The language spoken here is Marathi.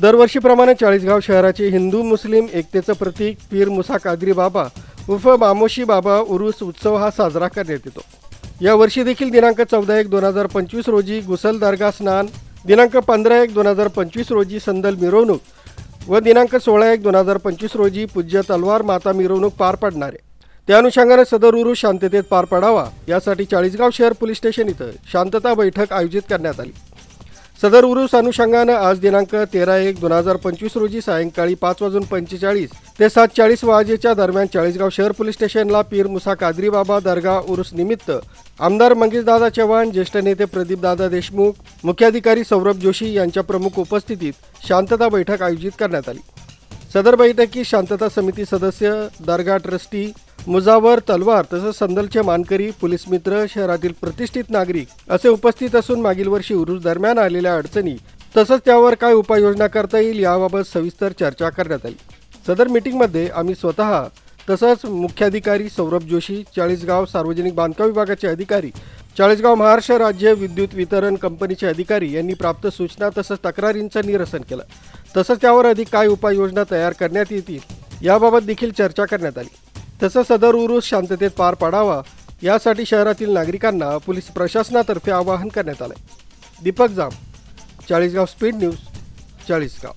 दरवर्षीप्रमाणे चाळीसगाव शहराचे हिंदू मुस्लिम एकतेचं प्रतीक पीर मुसा कादरी बाबा उर्फ मामोशी बाबा उरुस उत्सव हा साजरा करण्यात येतो. या वर्षी देखील दिनांक चौदा एक दोन हजार पंचवीस रोजी गुसल दर्गा स्नान दिनांक पंधरा एक दोन हजार पंचवीस रोजी संदल मिरवणूक व दिनांक सोळा एक दोन हजार पंचवीस रोजी पूज्य तलवार माता मिरवणूक पार पडणार. आहे त्या अनुषंगाने सदर उरू शांततेत पार पडावा यासाठी चाळीसगाव शहर पोलीस स्टेशन इथं शांतता बैठक आयोजित करण्यात आली. सदर उरुस अनुषंगानं आज दिनांक तेरा एक दोन हजार पंचवीस रोजी सायंकाळी पाच वाजून पंचेचाळीस ते सात चाळीस वाजेच्या दरम्यान चाळीसगाव शहर पोलीस स्टेशनला पीर मुसा कादरी बाबा दर्गा उरुस निमित्त आमदार मंगेशदादा चव्हाण ज्येष्ठ नेते प्रदीपदादा देशमुख मुख्याधिकारी सौरभ जोशी यांच्या प्रमुख उपस्थितीत शांतता बैठक आयोजित करण्यात आली. सदर बैठकीत शांतता समिती सदस्य दर्गा ट्रस्टी मुजावर तलवार तसंच संदलचे मानकरी पोलीस मित्र शहरातील प्रतिष्ठित नागरिक असे उपस्थित असून मागील वर्षी उरुस दरम्यान आलेल्या अडचणी तसंच त्यावर काय उपाययोजना करता येईल याबाबत सविस्तर चर्चा करण्यात आली. सदर मीटिंगमध्ये आम्ही स्वतः तसंच मुख्याधिकारी सौरभ जोशी चाळीसगाव सार्वजनिक बांधकाम विभागाचे अधिकारी चाळीसगाव महाराष्ट्र राज्य विद्युत वितरण कंपनीचे अधिकारी यांनी प्राप्त सूचना तसंच तक्रारींचं निरसन केलं. तसंच त्यावर अधिक काय उपाययोजना तयार करण्यात येतील याबाबत देखील चर्चा करण्यात आली. तसं सदर उरूस शांततेत पार पाडावा यासाठी शहरातील नागरिकांना पोलीस प्रशासनातर्फे आवाहन करण्यात आलं दीपक जाम चाळीसगाव स्पीड न्यूज चाळीसगाव.